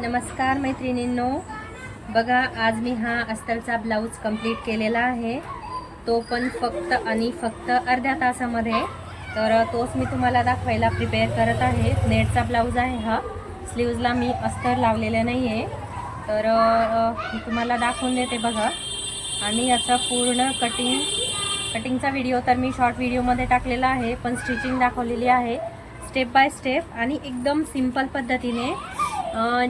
नमस्कार मैत्रिणींनो. बघा आज मी हा अस्तरचा ब्लाऊज कंप्लीट केलेला आहे. तो पण फक्त आणि फक्त अर्ध्या तासामध्ये. तर तोच मी तुम्हाला दाखवायला प्रिपेअर करत आहे. नेटचा ब्लाऊज आहे हा. स्लीव्जला मी अस्तर लावलेलं नाही आहे तर मी तुम्हाला दाखवून देते बघा. आणि याचा पूर्ण कटिंग कटिंगचा व्हिडिओ तर मी शॉर्ट व्हिडिओमध्ये टाकलेला आहे पण स्टिचिंग दाखवलेली आहे. स्टेप बाय स्टेप आणि एकदम सिंपल पद्धतीने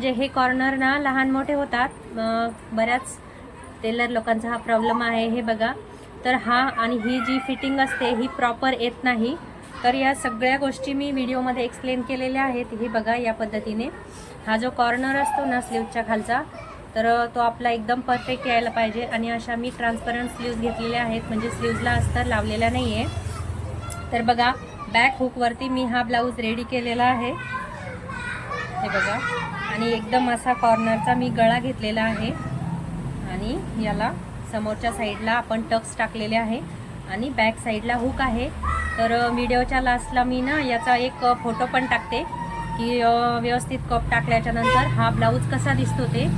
जे हे कॉर्नर ना लहान मोठे होतात. बऱ्याच टेलर लोकांचा हा प्रॉब्लेम आहे हे बघा. तर हा आणि ही जी फिटिंग असते ही प्रॉपर येत नाही. तर या सगळ्या गोष्टी मी व्हिडिओमध्ये एक्सप्लेन केलेल्या आहेत. हे बघा या पद्धतीने. हा जो कॉर्नर असतो ना स्लीवच्या खालचा तर तो आपला एकदम परफेक्ट यायला पाहिजे. आणि अशा मी ट्रान्सपरंट स्लीव्ज घेतलेल्या आहेत. म्हणजे स्लीव्जला अस्तर लावलेला नाही आहे तर बघा बॅक हुकवरती मी हा ब्लाऊज रेडी केलेला आहे. हे बघा. आणि एकदम असा कॉर्नरचा मी गळा घेतलेला आहे. आणि याला समोरच्या साईडला आपण टक्स टाकलेले आहे. आणि बॅक साईडला हुक आहे. तर व्हिडिओच्या लास्टला मी ना याचा एक फोटो पण टाकते. की व्यवस्थित कप टाकल्याच्या नंतर हा ब्लाऊज कसा दिसतो ते.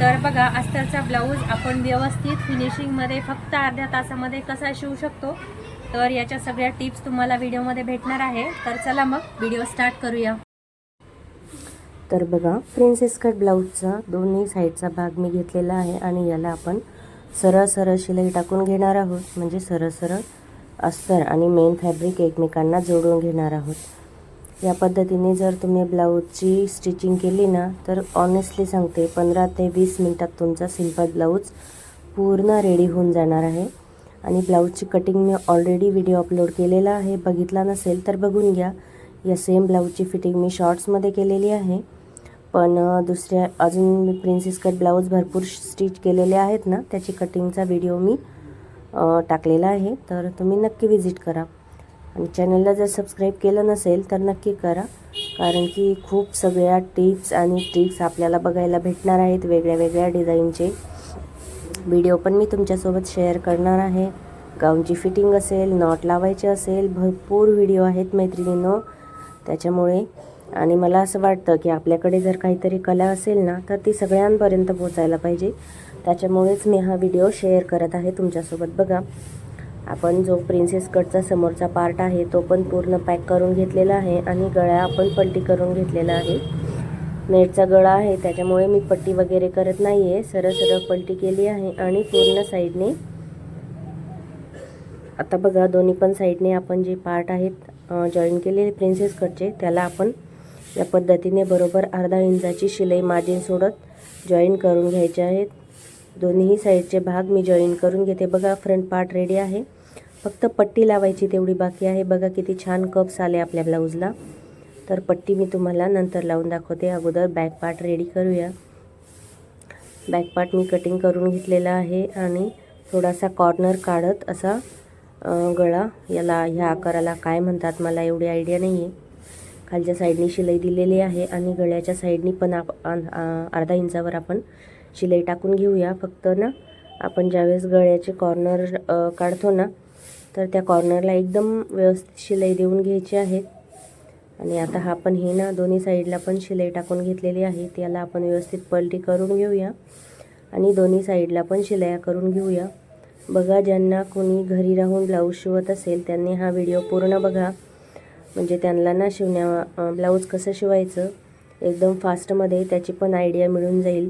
तर बघा अस्तरचा ब्लाऊज आपण व्यवस्थित फिनिशिंगमध्ये फक्त अर्ध्या तासामध्ये कसा शिवू शकतो. तर याच्या सगळ्या टिप्स तुम्हाला व्हिडिओमध्ये भेटणार आहे. तर चला मग व्हिडिओ स्टार्ट करूया. तर बघा प्रिन्सेस कट ब्लाऊजचा दोन्ही साईडचा भाग मी घेतलेला आहे आणि याला आपण सरळ सरळ शिलाई टाकून घेणार आहोत. म्हणजे सरळ सरळ अस्तर आणि मेन फॅब्रिक एकमेकांना जोडून घेणार आहोत. या पद्धतीने जर तुम्ही ब्लाऊजची स्टिचिंग केली ना तर ऑनेस्टली सांगते पंधरा ते वीस मिनटात तुमचा सिंपल ब्लाऊज पूर्ण रेडी होऊन जाणार आहे. आणि ब्लाऊजची कटिंग मी ऑलरेडी व्हिडिओ अपलोड केलेला आहे. बघितला नसेल तर बघून घ्या. या सेम ब्लाऊजची फिटिंग मी शॉर्ट्समध्ये केलेली आहे. पण दुसऱ्या अजून मी प्रिन्सेस कट ब्लाऊज भरपूर स्टिच केलेले आहेत ना त्याची कटिंगचा व्हिडिओ मी टाकलेला आहे. तर तुम्ही नक्की विजिट करा. आणि चॅनलला जर सबस्क्राईब केलं नसेल तर नक्की करा. कारण की खूप सगळ्या टिप्स आणि ट्रिक्स आपल्याला बघायला भेटणार आहेत वेगळ्या वेगळ्या डिझाईनचे व्हिडिओ पण मी तुमच्यासोबत शेअर करणार आहे. गाऊनची फिटिंग असेल नॉट लावायचे असेल भरपूर व्हिडिओ आहेत मैत्रिणींनो. त्याच्यामुळे आणि मला असं वाटतं की आपल्याकडे जर काहीतरी कला असेल ना तर ती सगळ्यांपर्यंत पोचायला पाहिजे. त्याच्यामुळेच मी हा व्हिडिओ शेअर करत आहे तुमच्यासोबत. बघा आपण जो प्रिन्सेस कटचा समोरचा पार्ट आहे तो पण पूर्ण पॅक करून घेतलेला आहे आणि गळ्या आपण पलटी करून घेतलेला आहे. नेटचा गळा आहे त्याच्यामुळे मी पट्टी वगैरे करत नाही आहे सरळ सरळ पलटी केली आहे आणि पूर्ण साईडने आता बघा दोन्ही पण साईडने आपण जे पार्ट आहेत जॉईन केलेले प्रिन्सेस कटचे त्याला आपण या पद्धतीने बरोबर अर्धा इंचाची शिलाई मार्जिन सोडत जॉईन करून घ्यायचे आहेत. दोन्ही साईडचे भाग मी जॉईन करून घेते. बघा फ्रंट पार्ट रेडी आहे. फक्त पट्टी लावायची तेवढी बाकी आहे. बघा किती छान कप्स आले आपल्या ब्लाऊजला तर पट्टी मी तुम्हाला नंतर लावून दाखवते. अगोदर बॅक पार्ट रेडी करूया. बॅक पार्ट मी कटिंग करून घेतलेला आहे आणि थोडासा कॉर्नर काढत असा गळा याला ह्या आकाराला काय म्हणतात मला एवढी आयडिया नाही आहे खालच्या साईडनी शिलाई दिलेली आहे आणि गळ्याच्या साईडनी पण आप अर्धा इंचावर आपण शिलाई टाकून घेऊया. फक्त ना आपण ज्यावेळेस गळ्याचे कॉर्नर काढतो ना तर त्या कॉर्नरला एकदम व्यवस्थित शिलाई देऊन घ्यायची आहे. आणि आता हा पण हे ना दोन्ही साईडला पण शिलाई टाकून घेतलेली आहे. त्याला आपण व्यवस्थित पलटी करून घेऊया. आणि दोन्ही साईडला पण शिलाया करून घेऊया. बघा ज्यांना कोणी घरी राहून ब्लाऊज शिवत असेल त्यांनी हा व्हिडिओ पूर्ण बघा. म्हणजे त्यांना ना शिवण्या ब्लाऊज कसं शिवायचं एकदम फास्टमध्ये त्याची पण आयडिया मिळून जाईल.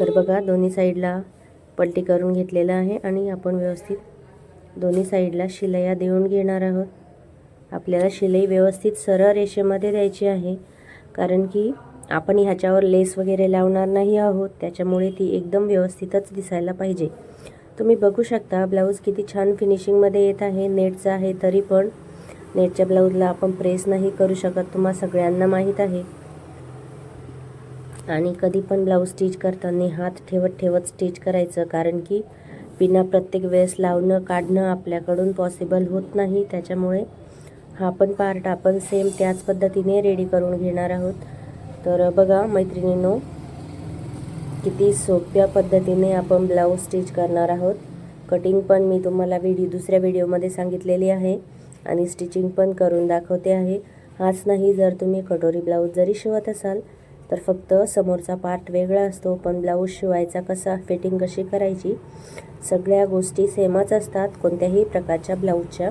तर बघा दोन्ही साईडला पलटी करून घेतलेलं आहे आणि आपण व्यवस्थित दोन्ही साईडला शिलया देऊन घेणार आहोत. आपल्याला शिलाई व्यवस्थित सरळ रेषेमध्ये द्यायची आहे कारण की आपण ह्याच्यावर लेस वगैरे लावणार नाही आहोत त्याच्यामुळे ती एकदम व्यवस्थितच दिसायला पाहिजे. तुम्ही बघू शकता ब्लाऊज किती छान फिनिशिंगमध्ये येत आहे. नेटचा आहे तरी पण नेटच्या ब्लाऊजला आपण प्रेस नाही करू शकत तुम्हा सगळ्यांना माहीत आहे. आणि कधी पण ब्लाऊज स्टिच करताना हात ठेवत ठेवत स्टिच करायचं कारण की पिना प्रत्येक वेळेस लावणं काढणं आपल्याकडून पॉसिबल होत नाही. त्याच्यामुळे हा पण पार्ट आपण सेम त्याच पद्धतीने रेडी करून घेणार आहोत. तर बघा मैत्रिणींनो किती सोप्या पद्धतीने आपण ब्लाऊज स्टिच करणार आहोत. कटिंग पण मी तुम्हाला व्हिडिओ दुसऱ्या व्हिडिओमध्ये सांगितलेली आहे आणि स्टिचिंग पण करून दाखवते आहे. हाच नाही जर तुम्ही कटोरी ब्लाऊज जरी शिवत असाल तर फक्त समोरचा पार्ट वेगळा असतो पण ब्लाऊज शिवायचा कसा फिटिंग कशी करायची सगळ्या गोष्टी सेमच असतात कोणत्याही प्रकारच्या ब्लाऊजच्या.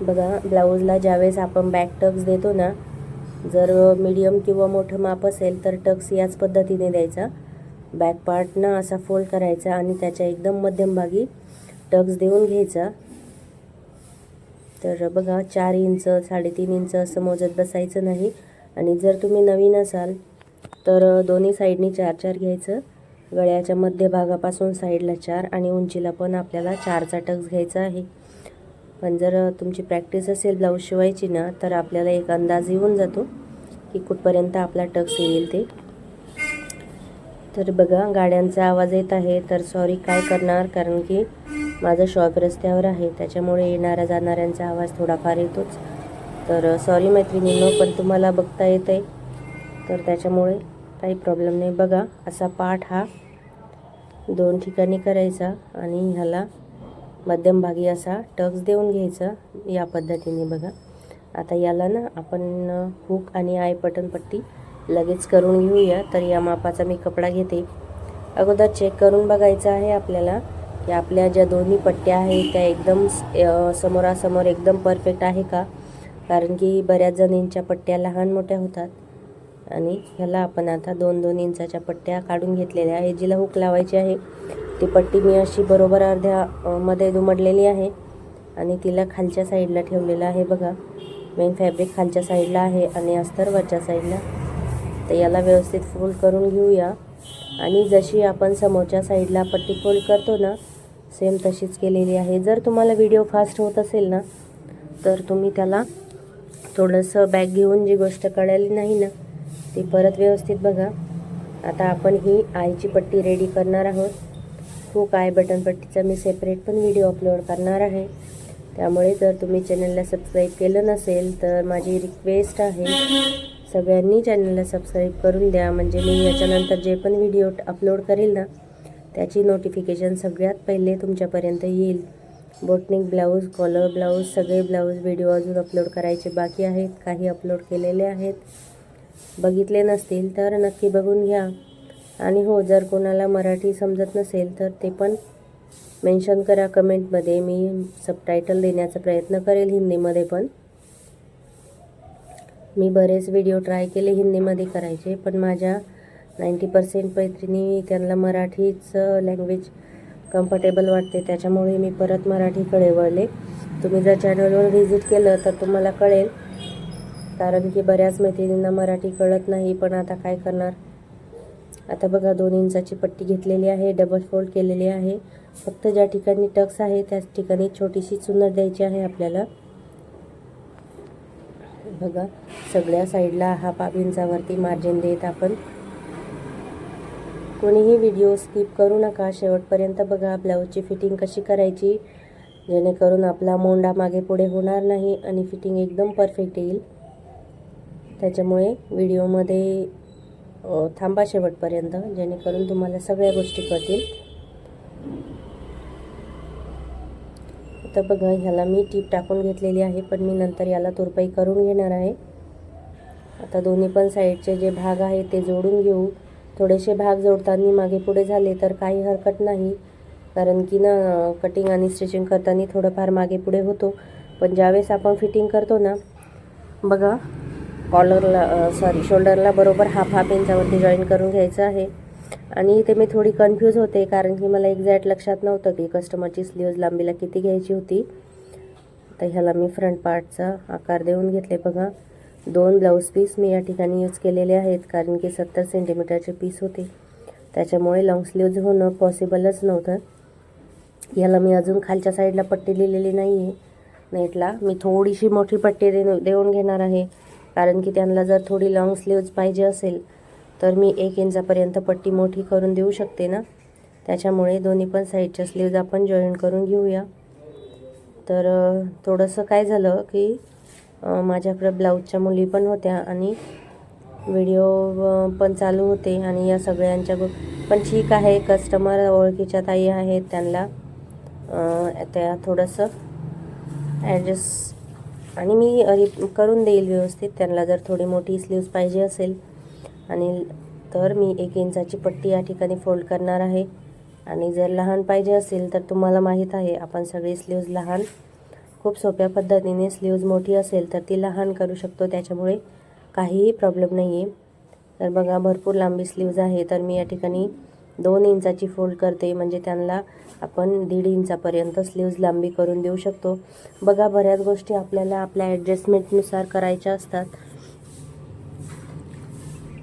बघा ब्लाऊजला ज्यावेळेस आपण बॅक टक्स देतो ना जर मीडियम किंवा मोठं माप असेल तर टक्स याच पद्धतीने द्यायचा. बॅक पार्टनं असा फोल्ड करायचा आणि त्याच्या एकदम मध्यमभागी टक्स देऊन घ्यायचा. तर बघा चार इंच साडेतीन इंच असं मोजत बसायचं नाही. आणि जर तुम्ही नवीन असाल तर दोन्ही साईडनी चार चार घ्यायचं. गळ्याच्या मध्यभागापासून साईडला चार आणि उंचीला पण आपल्याला चारचा टक्स घ्यायचा आहे. पण जर तुमची प्रॅक्टिस असेल ब्लाऊज शिवायची ना तर आपल्याला एक अंदाज येऊन जातो की कुठपर्यंत आपला टक्स येईल ते. तर बघा गाड्यांचा आवाज येत आहे तर सॉरी काय करणार? कारण की माझं शॉप रस्त्यावर आहे त्याच्यामुळे येणाऱ्या जाणाऱ्यांचा आवाज थोडाफार येतोच. तर सॉरी मैत्रिणींनो पण तुम्हाला बघता येत आहे तर त्याच्यामुळे काही प्रॉब्लेम नाही. बघा असा पाठ हा दोन ठिकाणी करायचा आणि ह्याला मध्यमभागी असा टक्स देऊन घ्यायचा या पद्धतीने बघा. आता याला ना आपण हुक आणि आय पटन पट्टी लगेच करून घेऊया. तर या मापाचा मी कपडा घेते. अगोदर चेक करून बघायचं आहे आपल्याला की आपल्या ज्या दोन्ही पट्ट्या आहेत त्या एकदम समोरासमोर एकदम परफेक्ट आहे का? कारण की बऱ्याच जणींच्या पट्ट्या लहान मोठ्या होतात. आणि ह्याला आपण आता दोन दोन इंचाच्या पट्ट्या काढून घेतलेल्या आहे. जिला हुक लावायची आहे ती पट्टी मी अशी बरोबर अर्ध्या मध्ये दुमडलेली आहे आणि तिला खालच्या साईडला ठेवलेलं आहे बघा. मेन फॅब्रिक खालच्या साईडला आहे आणि अस्तर वरच्या साईडला. तर याला व्यवस्थित फोल्ड करून घेऊया. आणि जशी आपण समोरच्या साईडला पट्टी फोल्ड करतो ना सेम तशीच केलेली आहे. जर तुम्हाला व्हिडिओ फास्ट होत असेल ना तर तुम्ही त्याला थोडंसं बॅग घेऊन जी गोष्ट कळाली नाही ना ती परत व्यवस्थित बघा. आता आपण ही आईची पट्टी रेडी करणार आहोत. खूप आय बटन पट्टीचा मी सेपरेट पण व्हिडिओ अपलोड करणार आहे. त्यामुळे जर तुम्ही चॅनलला सबस्क्राईब केलं नसेल तर माझी रिक्वेस्ट आहे सगळ्यांनी चॅनलला सबस्क्राईब करून द्या. म्हणजे मी याच्यानंतर जे पण व्हिडिओ अपलोड करेल ना त्याची नोटिफिकेशन सगळ्यात पहिले तुमच्यापर्यंत येईल. Boat neck blouse collar blouse सगळे ब्लाऊज व्हिडिओ अजून अपलोड करायचे बाकी आहेत. काही अपलोड केलेले आहेत. बघितले नसतील तर नक्की बघून घ्या. आणि हो जर कोणाला मराठी समजत नसेल तर ते पण मेन्शन करा कमेंटमध्ये मी सबटायटल देण्याचा प्रयत्न करेल हिंदीमध्ये पण. मी बरेच व्हिडिओ ट्राय केले हिंदीमध्ये करायचे पण माझ्या नाईंटी पर्सेंट मैत्रिणी त्यांना मराठीच लँग्वेज कम्फर्टेबल वाटते. त्याच्यामुळे मी परत मराठीकडे वळले. तुम्ही जर चॅनलवर व्हिजिट केलं तर तुम्हाला कळेल कारण की बऱ्याच मैत्रिणींना मराठी कळत नाही पण आता काय करणार? आता बघा दोन इंचाची पट्टी घेतलेली आहे डबल फोल्ड केलेली आहे. फक्त ज्या ठिकाणी टक्स आहे त्याच ठिकाणी छोटीशी चुनर द्यायची आहे आपल्याला. बघा सगळ्या साईडला हा पाच इंचावरती मार्जिन देत आपण. कोणीही व्हिडिओ स्किप करू नका. शेवटपर्यंत बघा ब्लाऊजची फिटिंग कशी करायची? जेणेकरून आपला मोंडा मागे पुढे होणार नाही आणि फिटिंग एकदम परफेक्ट येईल. त्याच्यामुळे व्हिडिओमध्ये थांबा शेवटपर्यंत जेणेकरून तुम्हाला सगळ्या गोष्टी कळतील. आता बघा ह्याला मी टीप टाकून घेतलेली आहे पण मी नंतर याला तुरपाई करून घेणार आहे. आता दोन्ही पण साईडचे जे भाग आहे ते जोडून घेऊ. थोडेसे भाग जोडताना मागे पुढे झाले तर काही हरकत नाही. कारण की ना कटिंग आणि स्टिचिंग करताना थोडंफार मागे पुढे होतो. पण ज्यावेळेस आपण फिटिंग करतो ना बघा कॉलरला सॉरी शोल्डरला बरोबर हाफ हाफ इंचावरती जॉईन करून घ्यायचं आहे. आणि इथे मी थोडी कन्फ्यूज होते कारण की मला एक्झॅक्ट लक्षात नव्हतं की कस्टमरची स्लीव्ज लांबीला किती घ्यायची होती. तर ह्याला मी फ्रंट पार्टचा आकार देऊन घेतले बघा. दोन ब्लाऊज पीस मी या ठिकाणी यूज केलेले आहेत कारण की सत्तर सेंटीमीटरचे पीस होते. त्याच्यामुळे लॉंग स्लीव्ज होणं पॉसिबलच नव्हतं. याला मी अजून खालच्या साईडला पट्टी लिहिलेली नाही आहे नेटला मी थोडीशी मोठी पट्टी देऊ देऊन घेणार आहे. कारण की त्यांना जर थोडी लॉंग स्लीव्ज पाहिजे असेल तर मी एक इंचापर्यंत पट्टी मोठी करून देऊ शकते ना? त्याच्यामुळे दोन्ही पण साईडच्या स्लीव्ज आपण जॉईन करून घेऊया. तर थोडंसं काय झालं की अ, माझ्याकडं ब्लाऊजच्या मुली पण होत्या आणि व्हिडिओ पण चालू होते आणि या सगळ्यांच्या गो पण ठीक आहे कस्टमर ओळखीच्या ताई आहेत त्यांना. त्या थोडंसं ॲडजस्ट आणि मी रि करून देईल व्यवस्थित. त्यांना जर थोडी मोठी स्लीव्ज पाहिजे असेल. आणि तर मी एक इंचाची पट्टी या ठिकाणी फोल्ड करणार आहे. आणि जर लहान पाहिजे असेल तर तुम्हाला माहीत आहे आपण सगळी स्लीव्ज लहान खूप सोप्या पद्धतीने स्लीव्ज मोठी असेल तर ती लहान करू शकतो. त्याच्यामुळे काहीही प्रॉब्लेम नाही आहे तर बघा भरपूर लांबी स्लीव्ज आहे. तर मी या ठिकाणी दोन इंचाची फोल्ड करते. म्हणजे त्यांना आपण दीड इंचापर्यंत स्लीव्ज लांबी करून देऊ शकतो. बघा बऱ्याच गोष्टी आपल्याला आपल्या ॲडजस्टमेंटनुसार करायच्या असतात.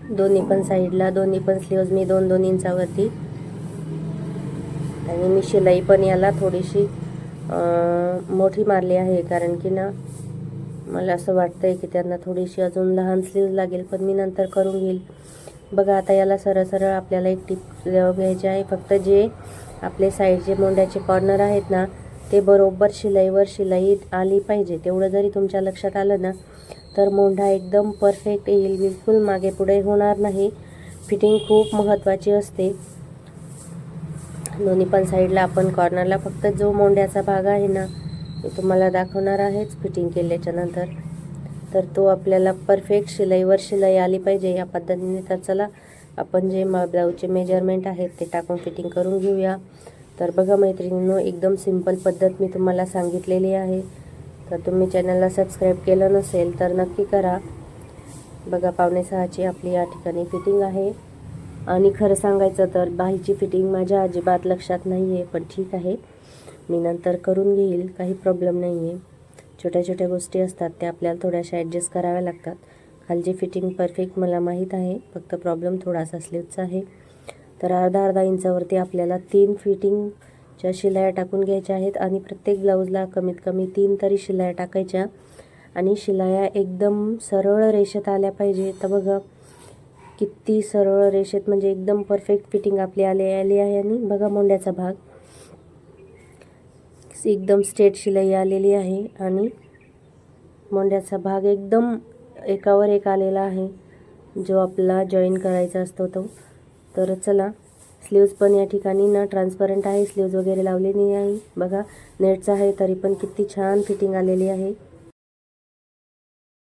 दोन्ही पण साईडला दोन्ही पण स्लीव्ज मी दोन दोन इंचावरती. आणि मी शिलाई पण याला थोडीशी मोठी मारली आहे. कारण की ना मला असं वाटतंय की त्यांना थोडीशी अजून लहान स्लीव्ज लागेल पण मी नंतर करून घेईल. बघा आता याला सरळ सरळ आपल्याला एक टिप घ्यायची आहे. फक्त जे आपले साईडचे मोंड्याचे कॉर्नर आहेत ना ते बरोबर शिलाईवर शिलाई आली पाहिजे. तेवढं जरी तुमच्या लक्षात आलं ना तर मोंढा एकदम परफेक्ट येईल. बिलकुल मागे पुढे होणार नाही. फिटिंग खूप महत्त्वाची असते. दोन्ही पण साईडला आपण कॉर्नरला फक्त जो मोंड्याचा भाग आहे ना मी तुम्हाला दाखवणार आहेच फिटिंग केल्याच्यानंतर तर तो आपल्याला परफेक्ट शिलाईवर शिलाई आली पाहिजे या पद्धतीने. तर चला आपण जे म ब्लाऊजचे मेजरमेंट आहेत ते टाकून फिटिंग करून घेऊया. तर बघा मैत्रिणींनो एकदम सिंपल पद्धत मी तुम्हाला सांगितलेली आहे. तर तुम्ही चॅनलला सबस्क्राईब केलं नसेल तर नक्की करा. बघा पावणे सहाची आपली या ठिकाणी फिटिंग आहे. आणि खरं सांगायचं तर बाहीची फिटिंग माझ्या अजिबात लक्षात नाही आहे पण ठीक आहे. मी नंतर करून घेईल काही प्रॉब्लेम नाही आहे छोट्या छोट्या गोष्टी असतात त्या आपल्याला थोड्याशा ॲडजस्ट कराव्या लागतात. खालची फिटिंग परफेक्ट मला माहीत आहे फक्त प्रॉब्लेम थोडासा स्लीवचा आहे. तर अर्धा अर्धा इंचावरती आपल्याला तीन फिटिंगच्या शिलाया टाकून घ्यायच्या आहेत आणि प्रत्येक ब्लाऊजला कमीत कमी तीन तरी शिलाया टाकायच्या. आणि शिलाया एकदम सरळ रेषेत आल्या पाहिजे. तर बघा किती सरळ रेषेत म्हणजे एकदम परफेक्ट फिटिंग आपली आली आली आहे आणि बघा मोंड्याचा भाग. एकदम स्ट्रेट शिलाई आलेली आहे आणि मोंड्याचा भाग एकदम एकावर एक आलेला आहे. जो आपला जॉईन करायचा असतो तो. तर चला स्लीव्ज पण या ठिकाणी ना ट्रान्सपरंट आहे. स्लीव्ज वगैरे लावलेली नाही. बघा नेटचा आहे तरी पण किती छान फिटिंग आलेली आहे.